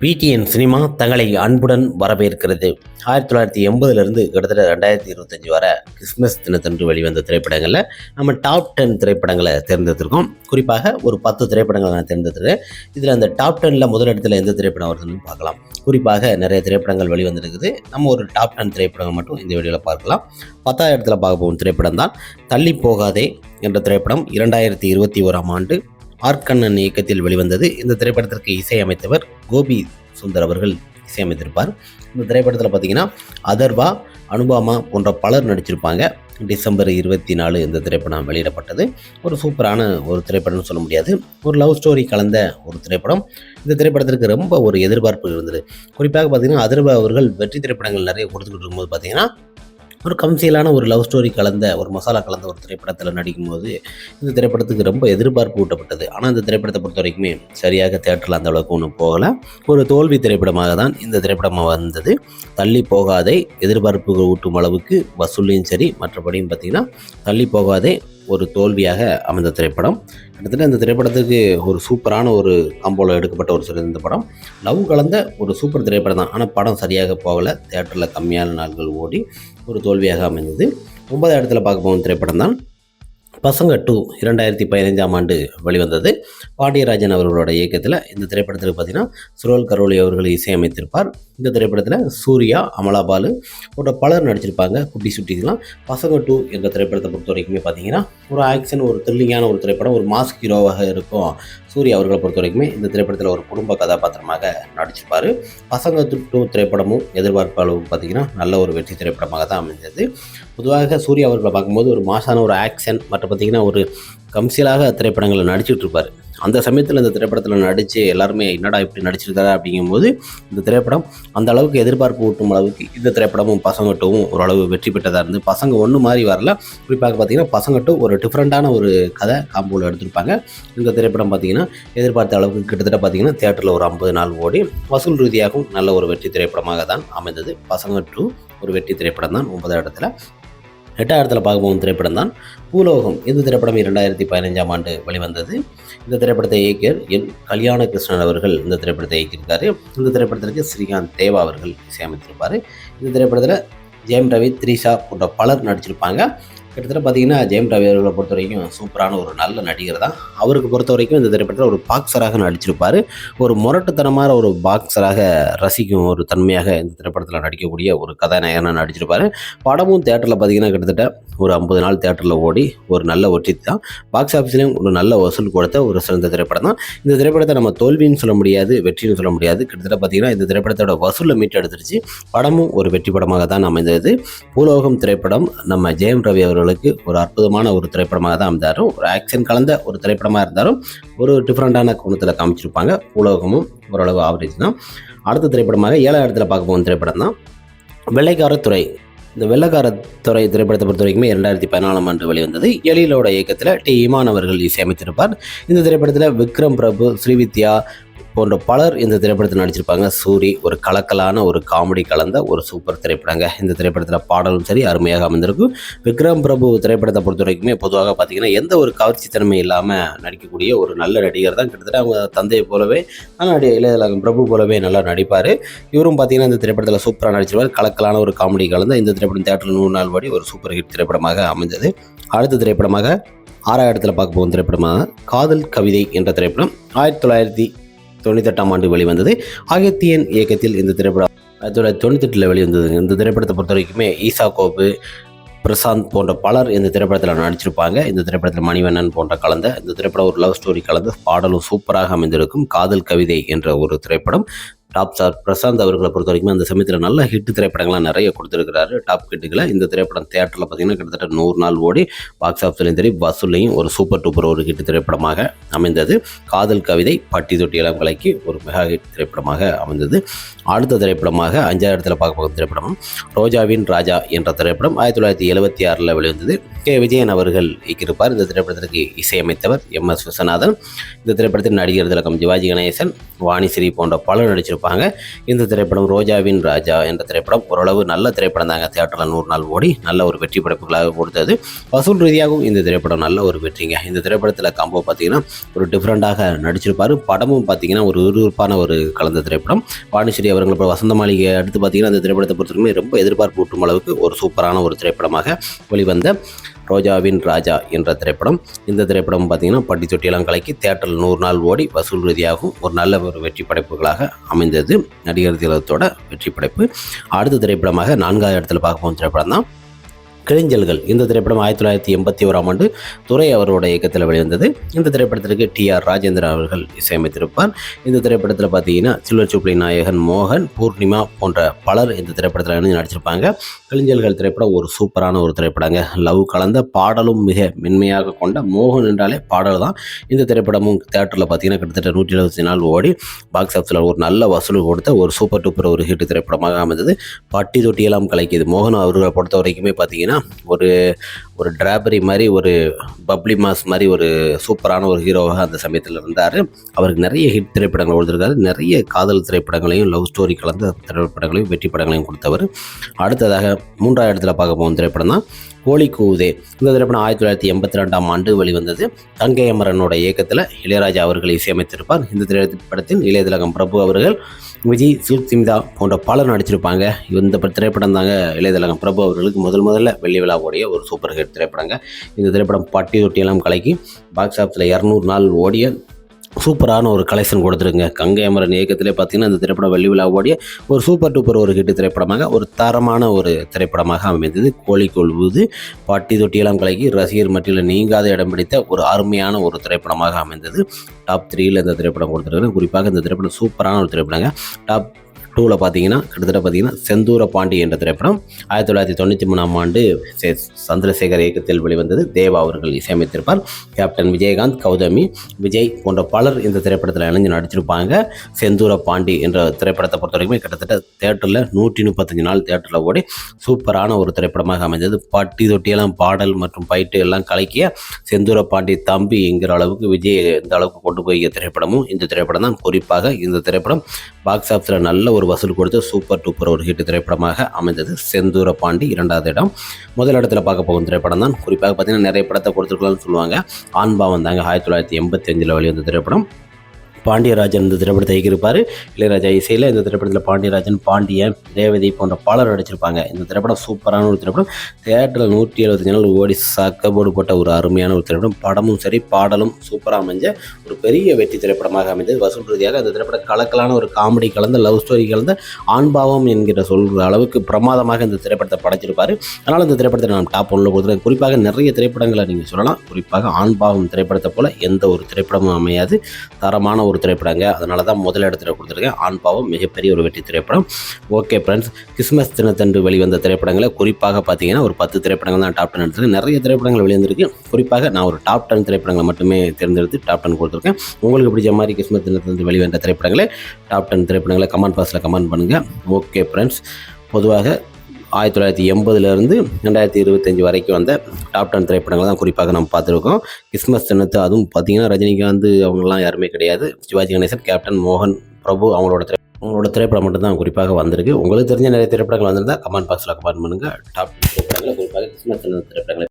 PTN cinema தங்களை அன்புடன் வரவேற்கிறது. ஆயிரத்தி தொள்ளாயிரத்தி எண்பதுலேருந்து கிட்டத்தட்ட ரெண்டாயிரத்தி இருபத்தஞ்சி வரை கிறிஸ்மஸ் தினத்தன்று வெளிவந்த திரைப்படங்களில் நம்ம டாப் டென் திரைப்படங்களை தேர்ந்தெடுத்திருக்கோம். குறிப்பாக ஒரு பத்து திரைப்படங்களை நான் தேர்ந்தெடுத்துருக்கேன். இதில் அந்த டாப் டெனில் முதலிடத்தில் எந்த திரைப்படம் வருதுன்னு பார்க்கலாம். குறிப்பாக நிறைய திரைப்படங்கள் வெளிவந்திருக்குது. நம்ம ஒரு டாப் டென் திரைப்படங்கள் மட்டும் இந்த வீடியோவில் பார்க்கலாம். பத்தாயிரத்தில் பார்க்க போகும் திரைப்படம் தான் தள்ளி போகாதே என்ற திரைப்படம் இரண்டாயிரத்தி இருபத்தி ஓராம் ஆண்டு ஆர்கண்ணன் இயக்கத்தில் வெளிவந்தது இந்த திரைப்படத்திற்கு இசையமைத்தவர் கோபி சுந்தர் அவர்கள் இசையமைத்திருப்பார். இந்த திரைப்படத்தில் பார்த்தீங்கன்னா அதர்வா அனுபாமா போன்ற பலர் நடிச்சிருப்பாங்க. டிசம்பர் இருபத்தி நாலு இந்த திரைப்படம் வெளியிடப்பட்டது. ஒரு சூப்பரான ஒரு திரைப்படம்னு சொல்ல முடியாது. ஒரு லவ் ஸ்டோரி கலந்த ஒரு திரைப்படம். இந்த திரைப்படத்திற்கு ரொம்ப ஒரு எதிர்பார்ப்பு இருந்தது. குறிப்பாக பார்த்தீங்கன்னா அதர்வா அவர்கள் வெற்றி திரைப்படங்கள் நிறைய கொடுத்துக்கிட்டு இருக்கும்போது பார்த்தீங்கன்னா ஒரு கம்சியலான ஒரு லவ் ஸ்டோரி கலந்த ஒரு மசாலா கலந்த ஒரு திரைப்படத்தில் நடிக்கும்போது இந்த திரைப்படத்துக்கு ரொம்ப எதிர்பார்ப்பு ஊட்டப்பட்டது. ஆனால் இந்த திரைப்படத்தை பொறுத்த வரைக்குமே சரியாக தேட்டரில் அந்த அளவுக்கு ஒன்றும் போகலை. ஒரு தோல்வி திரைப்படமாக தான் இந்த திரைப்படமாக வந்தது. தள்ளி போகாதே எதிர்பார்ப்பு ஊட்டும் அளவுக்கு வசூல்லையும் சரி மற்றபடியும் பார்த்திங்கன்னா தள்ளி போகாதே ஒரு தோல்வியாக அமைந்த திரைப்படம். கிட்டத்தட்ட இந்த திரைப்படத்துக்கு ஒரு சூப்பரான ஒரு காம்போவில் எடுக்கப்பட்ட ஒரு சிறந்த படம். லவ் கலந்த ஒரு சூப்பர் திரைப்படம் தான். ஆனால் படம் சரியாக போகலை. தேட்டரில் கம்மியான நாட்கள் ஓடி ஒரு தோல்வியாக அமைந்தது. ஒன்பதாம் இடத்துல பார்க்க போகும் திரைப்படம் தான். பசங்க டூ இரண்டாயிரத்தி பதினைஞ்சாம் ஆண்டு வெளிவந்தது. பாண்டியராஜன் அவர்களோட இயக்கத்தில் இந்த திரைப்படத்தில் பார்த்தீங்கன்னா சுரோல் கரோலி அவர்கள் இசையமைத்திருப்பார். இந்த திரைப்படத்தில் சூர்யா அமலாபாலு போன்ற பலர் நடிச்சிருப்பாங்க. குட்டி சுட்டிலாம் பசங்க டூ என்ற திரைப்படத்தை பொறுத்த வரைக்குமே பார்த்தீங்கன்னா ஒரு ஆக்ஷன் ஒரு த்ரில்லிங்கான ஒரு திரைப்படம் ஒரு மாஸ் ஹீரோவாக இருக்கும். சூர்யா அவர்களை பொறுத்த வரைக்குமே இந்த திரைப்படத்தில் ஒரு குடும்ப கதாபாத்திரமாக நடிச்சிருப்பார். பசங்க டூ திரைப்படமும் எதிர்பார்ப்பு அளவு பார்த்தீங்கன்னா நல்ல ஒரு வெற்றி திரைப்படமாக தான் அமைந்தது பொதுவாக சூர்யா அவர்களை பார்க்கும்போது ஒரு மாசான ஒரு ஆக்ஷன் மற்ற பார்த்திங்கன்னா ஒரு கம்சியலாக திரைப்படங்களில் நடிச்சுட்டு இருப்பார். அந்த சமயத்தில் இந்த திரைப்படத்தில் நடித்து எல்லாருமே என்னடா இப்படி நடிச்சிருக்காரு அப்படிங்கும்போது இந்த திரைப்படம் அந்த அளவுக்கு எதிர்பார்ப்பு ஊட்டும் அளவுக்கு இந்த திரைப்படமும் பசங்கட்டும் ஓரளவு வெற்றி பெற்றதாக இருந்து பசங்க ஒன்று மாதிரி வரல. குறிப்பாக பார்த்தீங்கன்னா பசங்கட்டும் ஒரு டிஃப்ரெண்ட்டான ஒரு கதை காம்போவில் எடுத்திருப்பாங்க. இந்த திரைப்படம் பார்த்தீங்கன்னா எதிர்பார்த்த அளவுக்கு கிட்டத்தட்ட பார்த்தீங்கன்னா தேட்டரில் ஒரு ஐம்பது நாள் ஓடி வசூல் ரீதியாகவும் நல்ல ஒரு வெற்றி திரைப்படமாக தான் அமைந்தது. பசங்க டூ ஒரு வெற்றி திரைப்படம் தான் ஒன்பதாம் இடத்துல. எட்டாயிரத்தில் பார்க்க போகும் திரைப்படம் தான். பூலோகம் இந்த திரைப்படம் இரண்டாயிரத்தி பதினஞ்சாம் ஆண்டு வெளிவந்தது. இந்த திரைப்படத்தை இயக்கியர் என் கல்யாண கிருஷ்ணன் அவர்கள் இந்த திரைப்படத்தை இயக்கியிருக்காரு. இந்த திரைப்படத்திற்கு ஸ்ரீகாந்த் தேவா அவர்கள் இசையமைத்திருப்பார். இந்த திரைப்படத்தில் ஜெயம் ரவி த்ரீஷா போன்ற பலர் நடிச்சிருப்பாங்க. கிட்டத்தட்ட பார்த்தீங்கன்னா ஜெயம் ரவி அவர்களை பொறுத்த வரைக்கும் சூப்பரான ஒரு நல்ல நடிகர் தான். அவருக்கு பொறுத்த வரைக்கும் இந்த திரைப்படத்தில் ஒரு பாக்ஸராக நடிச்சிருப்பார். ஒரு முரட்டுத்தனமான ஒரு பாக்ஸராக ரசிக்கும் ஒரு தன்மையாக இந்த திரைப்படத்தில் நடிக்கக்கூடிய ஒரு கதாநாயகனாக நடிச்சிருப்பார். படமும் தேட்டரில் பார்த்தீங்கன்னா கிட்டத்தட்ட ஒரு ஐம்பது நாள் தேட்டரில் ஓடி ஒரு நல்ல வெற்றி தான். பாக்ஸ் ஆஃபீஸ்லேயும் ஒரு நல்ல வசூல் கொடுத்த ஒரு சிறந்த திரைப்படம் தான். இந்த திரைப்படத்தை நம்ம தோல்வின்னு சொல்ல முடியாது வெற்றின்னு சொல்ல முடியாது. கிட்டத்தட்ட பார்த்தீங்கன்னா இந்த திரைப்படத்தோட வசூலில் மீட்டெடுத்துருச்சு. படமும் ஒரு வெற்றி படமாக தான் அமைந்தது. பூலோகம் திரைப்படம் நம்ம ஜெயம் ரவி அவர்களுக்கு ஒரு அற்புதமான ஒரு திரைப்படமாக தான் அமைந்தாரும். ஒரு ஆக்ஷன் கலந்த ஒரு திரைப்படமாக இருந்தாலும் ஒரு டிஃப்ரெண்ட்டான கோணத்தில் காமிச்சிருப்பாங்க. உலகமும் ஓரளவு ஆவரேஜ் தான். அடுத்த திரைப்படமாக ஏழாம் இடத்துல பார்க்க போகும் திரைப்படம் தான். வெள்ளைக்காரத்துறை. இந்த வெள்ளக்காரத்துறை திரைப்படத்தை பொறுத்த வரைக்குமே இரண்டாயிரத்தி பதினாலாம் ஆண்டு வெளிவந்தது. எழிலோட இயக்கத்தில் டி இமான் அவர்கள் இசையமைத்திருப்பார். இந்த திரைப்படத்தில் விக்ரம் பிரபு ஸ்ரீவித்யா போன்ற பலர் இந்த திரைப்படத்தில் நடிச்சிருப்பாங்க. சூரி ஒரு கலக்கலான ஒரு காமெடி கலந்த ஒரு சூப்பர் திரைப்படங்க. இந்த திரைப்படத்தில் பாடலும் சரி அருமையாக அமைந்திருக்கும். விக்ரம் பிரபு திரைப்படத்தை பொறுத்த வரைக்குமே பொதுவாக பார்த்தீங்கன்னா எந்த ஒரு கவர்ச்சித்தன்மை இல்லாமல் நடிக்கக்கூடிய ஒரு நல்ல நடிகர் தான். கிட்டத்தட்ட அவங்க தந்தையை போலவே நல்லா நடி பிரபு போலவே நல்லா நடிப்பார். இவரும் பார்த்தீங்கன்னா இந்த திரைப்படத்தில் சூப்பராக நடிச்சிருவார் கலக்கலான ஒரு காமெடி கலந்த இந்த திரைப்படம் தேட்டரில் நூறு நாள் படி ஒரு சூப்பர் ஹிட் திரைப்படமாக அமைந்தது. அடுத்த திரைப்படமாக ஆறாயிரத்தில் பார்க்க போகும் திரைப்படமாக காதல் கவிதை என்ற திரைப்படம் ஆயிரத்தி தொள்ளாயிரத்தி தொண்ணூத்தெட்டாம் ஆண்டு வெளிவந்தது. அகத்தியன் இயக்கத்தில் இந்த திரைப்படம் ஆயிரத்தி தொள்ளாயிரத்தி தொண்ணூத்தெட்டில் வெளிவந்தது. இந்த திரைப்படத்தை பொறுத்த வரைக்குமே ஈசா கோப்பு பிரசாந்த் போன்ற பலர் இந்த திரைப்படத்தில் நடிச்சிருப்பாங்க. இந்த திரைப்படத்தில் மணிவண்ணன் போன்ற கலந்த இந்த திரைப்படம் ஒரு லவ் ஸ்டோரி கலந்து பாடலும் சூப்பராக அமைந்திருக்கும் காதல் கவிதை என்ற ஒரு திரைப்படம். டாப் ஸ்டார் பிரசாந்த் அவர்களை பொறுத்த வரைக்கும் அந்த சமயத்தில் நல்ல ஹிட் திரைப்படங்கள்லாம் நிறைய கொடுத்துருக்கிறாரு. டாப் ஹிட்டுகளை இந்த திரைப்படம் தேட்டரில் பார்த்தீங்கன்னா கிட்டத்தட்ட நூறு நாள் ஓடி பாக்ஸ் ஆஃபீஸ்லையும் சரி வசூல்லையும் ஒரு சூப்பர் டூப்பர் ஒரு ஹிட் திரைப்படமாக அமைந்தது. காதல் கவிதை பட்டி தொட்டி இளம் கலைக்கு ஒரு மெகா ஹிட் திரைப்படமாக அமைந்தது. அடுத்த திரைப்படமாக அஞ்சாயிரத்தில் பார்க்க போகிற திரைப்படம் ரோஜாவின் ராஜா என்ற திரைப்படம் ஆயிரத்தி தொள்ளாயிரத்தி எழுபத்தி ஆறில் வெளிவந்தது. கே. விஜயன் அவர்கள் இயக்கியிருப்பார். இந்த திரைப்படத்திற்கு இசையமைத்தவர் எம். எஸ். விஸ்வநாதன். இந்த திரைப்படத்தில் நடிகர் திலகம் சிவாஜி கணேசன் வாணிஸ்ரீ போன்ற பலர் நடிச்சிருப்பாங்க இந்த திரைப்படம் ரோஜாவின் ராஜா என்ற திரைப்படம் ஓரளவு நல்ல திரைப்படம் தாங்க. தேட்டரில் நூறு நாள் ஓடி நல்ல ஒரு வெற்றி படைப்புகளாக கொடுத்தது. வசூல் ரீதியாகவும் இந்த திரைப்படம் நல்ல ஒரு வெற்றிங்க. இந்த திரைப்படத்தில் காம்போ பார்த்தீங்கன்னா ஒரு டிஃப்ரெண்ட்டாக நடிச்சிருப்பார். படமும் பார்த்தீங்கன்னா ஒரு விறுவிறுப்பான ஒரு கலந்த திரைப்படம். பாண்டிச்சேரி அவர்கள் இப்போ வசந்த மாளிகை அடுத்து பார்த்தீங்கன்னா அந்த திரைப்படத்தை பொறுத்தவரைக்குமே ரொம்ப எதிர்பார்ப்பு ஊட்டும் அளவுக்கு ஒரு சூப்பரான ஒரு திரைப்படமாக வெளிவந்த ரோஜாவின் ராஜா என்ற திரைப்படம். இந்த திரைப்படம் பார்த்தீங்கன்னா பட்டி தொட்டியெல்லாம் கலக்கி தேட்டரில் நூறு நாள் ஓடி வசூல் ரீதியாகவும் ஒரு நல்ல ஒரு வெற்றி படைப்புகளாக அமைந்தது. நடிகர் திலகத்தோட வெற்றி படைப்பு. அடுத்த திரைப்படமாக நான்காவது இடத்துல பார்க்க போகும் திரைப்படம் தான் கிழிஞ்சல்கள். இந்த திரைப்படம் ஆயிரத்தி தொள்ளாயிரத்தி எண்பத்தி ஓராம் ஆண்டு துறை அவரோட இயக்கத்தில் வெளிவந்தது. இந்த திரைப்படத்திற்கு டி ஆர் ராஜேந்திரன் அவர்கள் இசையமைத்திருப்பார். இந்த திரைப்படத்தில் பார்த்தீங்கன்னா சில்வர் சூப்ளி நாயகன் மோகன் பூர்ணிமா போன்ற பலர் இந்த திரைப்படத்தில் இணைந்து நடிச்சிருப்பாங்க. கிழிஞ்சல்கள் திரைப்படம் ஒரு சூப்பரான ஒரு திரைப்படங்க. லவ் கலந்த பாடலும் மிக மென்மையாக கொண்ட மோகன் என்றாலே பாடல் தான். இந்த திரைப்படமும் தேட்டரில் பார்த்தீங்கன்னா கிட்டத்தட்ட நூற்றி எழுபத்தி நாள் ஓடி பாக்ஸ் ஆஃபீஸில் ஒரு நல்ல வசூல் கொடுத்த ஒரு சூப்பர் டூப்பர் ஒரு ஹிட் திரைப்படமாக அமைந்தது. பட்டி தொட்டியெல்லாம் கலைக்குது மோகன் அவர்களை பொறுத்த வரைக்குமே பார்த்தீங்கன்னா ஒரு ஒரு டிராபரி மாதிரி ஒரு பப்ளி மாஸ் மாதிரி ஒரு சூப்பரான ஒரு ஹீரோவாக அந்த சமயத்தில் இருந்தார் அவருக்கு நிறைய ஹிட் திரைப்படங்கள் கொடுத்துருக்காரு. நிறைய காதல் திரைப்படங்களையும் லவ் ஸ்டோரி கலந்த திரைப்படங்களையும் வெற்றி படங்களையும் கொடுத்தவர். அடுத்ததாக மூன்றாவது இடத்துல பார்க்க போகும் திரைப்படம் தான் கோழி கூதே. இந்த திரைப்படம் ஆயிரத்தி தொள்ளாயிரத்தி எண்பத்தி ரெண்டாம் ஆண்டு வெளிவந்தது. தங்கை அமரனோட இயக்கத்தில் இளையராஜா அவர்கள் இசையமைத்திருப்பார். இந்த திரைப்படத்தில் இளையதிலகம் பிரபு அவர்கள் விஜய் சில்க் சிமிதா போன்ற பலர் நடிச்சிருப்பாங்க. இந்த திரைப்படம் தாங்க இளையதிலகம் பிரபு அவர்களுக்கு முதல் முதல்ல வெள்ளி விழா ஓடிய ஒரு சூப்பர் ஹிட் திரைப்படங்க. இந்த திரைப்படம் பட்டி தொட்டியெல்லாம் கலக்கி பாக்ஸ் ஆஃபீஸில் இரநூறு நாள் ஓடிய சூப்பரான ஒரு கலெக்ஷன் கொடுத்துருங்க கங்கை அமரன் இயக்கத்திலே பார்த்தீங்கன்னா இந்த திரைப்படம் வெள்ளி விழா ஓடிய ஒரு சூப்பர் டூப்பர் ஒரு ஹிட் திரைப்படமாக ஒரு தரமான ஒரு திரைப்படமாக அமைந்தது. கோழி கொள்வது பட்டி தொட்டியெல்லாம் கலக்கி ரசிகர் மட்டியில் நீங்காத இடம் பிடித்த ஒரு அருமையான ஒரு திரைப்படமாக அமைந்தது. டாப் த்ரீயில் இந்த திரைப்படம் கொடுத்துருக்குறேன் குறிப்பாக இந்த திரைப்படம் சூப்பரான ஒரு திரைப்படங்க. டாப் டூவில் பார்த்தீங்கன்னா கிட்டத்தட்ட பார்த்தீங்கன்னா செந்தூர பாண்டி என்ற திரைப்படம் ஆயிரத்தி தொள்ளாயிரத்தி தொண்ணூற்றி மூணாம் ஆண்டு சே- சந்திரசேகர் இயக்கத்தில் வெளிவந்தது. தேவா அவர்கள் இசையமைத்திருப்பார். கேப்டன் விஜயகாந்த் கௌதமி விஜய் போன்ற பலர் இந்த திரைப்படத்தில் இணைஞ்சு நடிச்சிருப்பாங்க. செந்தூர பாண்டி என்ற திரைப்படத்தை பொறுத்த வரைக்கும் கிட்டத்தட்ட தேட்டரில் நூற்றி முப்பத்தஞ்சு நாள் தேட்டரில் ஓடி சூப்பரான ஒரு திரைப்படமாக அமைந்தது பட்டி தொட்டியெல்லாம் பாடல் மற்றும் பயிட்டு எல்லாம் கலக்கிய செந்தூர பாண்டி தம்பி என்கிற அளவுக்கு விஜய் இந்த அளவுக்கு கொண்டு போய் திரைப்படமும் இந்த திரைப்படம் தான். குறிப்பாக இந்த திரைப்படம் பாக்ஸ் ஆஃபீஸில் நல்ல ஒரு வசூல் கொடுத்து சூப்பர் டூப்பர் ஒரு ஹிட் திரைப்படமாக அமைந்தது. செந்தூர பாண்டி இரண்டாவது இடம். முதல் இடத்துல பார்க்க போகும் திரைப்படம் தான். குறிப்பாக பார்த்தீங்கன்னா நிறைய படத்தை கொடுத்துருக்கலாம்னு சொல்லுவாங்க. ஆண்பாவம் வந்தாங்க ஆயிரத்தி தொள்ளாயிரத்தி எண்பத்தி அஞ்சில் வெளிவந்த திரைப்படம். பாண்டியராஜன் இந்த திரைப்படத்தை இயக்கியிருப்பார். இளையராஜா இசையில் இந்த திரைப்படத்தில் பாண்டியராஜன் பாண்டியன் ரேவதி போன்ற பலர் நடிச்சிருப்பாங்க. இந்த திரைப்படம் சூப்பரான ஒரு திரைப்படம். தேட்டரில் நூற்றி எழுபத்தஞ்சு நாள் ஓடி சக்கபோடு போட்ட ஒரு அருமையான ஒரு திரைப்படம். படமும் சரி பாடலும் சூப்பராக அமைஞ்ச ஒரு பெரிய வெற்றி திரைப்படமாக அமைந்தது. வசூல் ரீதியாக அந்த திரைப்படம் கலக்கலான ஒரு காமெடி கலந்த லவ் ஸ்டோரி கலந்த ஆண்பாவம் என்கிற சொல்கிற அளவுக்கு பிரமாதமாக இந்த திரைப்படத்தை படைச்சிருப்பார். அதனால் இந்த திரைப்படத்தை நான் டாப் ஒன்றில் கொடுத்துருக்கேன் குறிப்பாக நிறைய திரைப்படங்களை நீங்கள் சொல்லலாம். குறிப்பாக ஆண்பாவம் திரைப்படத்தை போல எந்த ஒரு திரைப்படமும் அமையாது. தரமான ஒரு திரைப்படங்க. அதனால தான் முதல் இடத்துல கொடுத்துருக்கேன். ஆண் பாவம் மிகப்பெரிய ஒரு வெற்றி திரைப்படம். ஓகே ஃப்ரெண்ட்ஸ் கிறிஸ்மஸ் தினத்தன்று வெளிவந்த திரைப்படங்களை குறிப்பாக பார்த்தீங்கன்னா ஒரு பத்து திரைப்படங்கள் தான் டாப் டென் எடுத்துருக்கு நிறைய திரைப்படங்கள் வெளிவந்திருக்கு. குறிப்பாக நான் ஒரு டாப் டென் திரைப்படங்களை மட்டுமே தேர்ந்தெடுத்து டாப் டென் கொடுத்துருக்கேன். உங்களுக்கு பிடிச்ச மாதிரி கிறிஸ்மஸ் தினத்தன்று வெளிவந்த திரைப்படங்களை டாப் டென் திரைப்படங்களை கமெண்ட் பாக்ஸில் கமெண்ட் பண்ணுங்கள் ஓகே ஃப்ரெண்ட்ஸ் பொதுவாக ஆயிரத்தி தொள்ளாயிரத்தி எண்பதுலேருந்து ரெண்டாயிரத்தி இருபத்தஞ்சி வரைக்கும் வந்த டாப் டென் திரைப்படங்கள் தான் குறிப்பாக நம்ம பார்த்துருக்கோம். கிறிஸ்மஸ் தினத்தை அதுவும் பார்த்தீங்கன்னா ரஜினிகாந்த் அவங்களாம் யாருமே கிடையாது. சிவாஜி கணேசன் கேப்டன் மோகன் பிரபு அவங்களோட திரை அவங்களோட திரைப்படம் மட்டும்தான் குறிப்பாக வந்திருக்கு. உங்களுக்கு தெரிஞ்ச நிறைய திரைப்படங்கள் வந்திருந்தால் கமெண்ட் பாக்ஸில் கமெண்ட் பண்ணுங்கள் டாப் திரைப்படங்களை குறிப்பாக கிறிஸ்மஸ் திரைப்படங்களை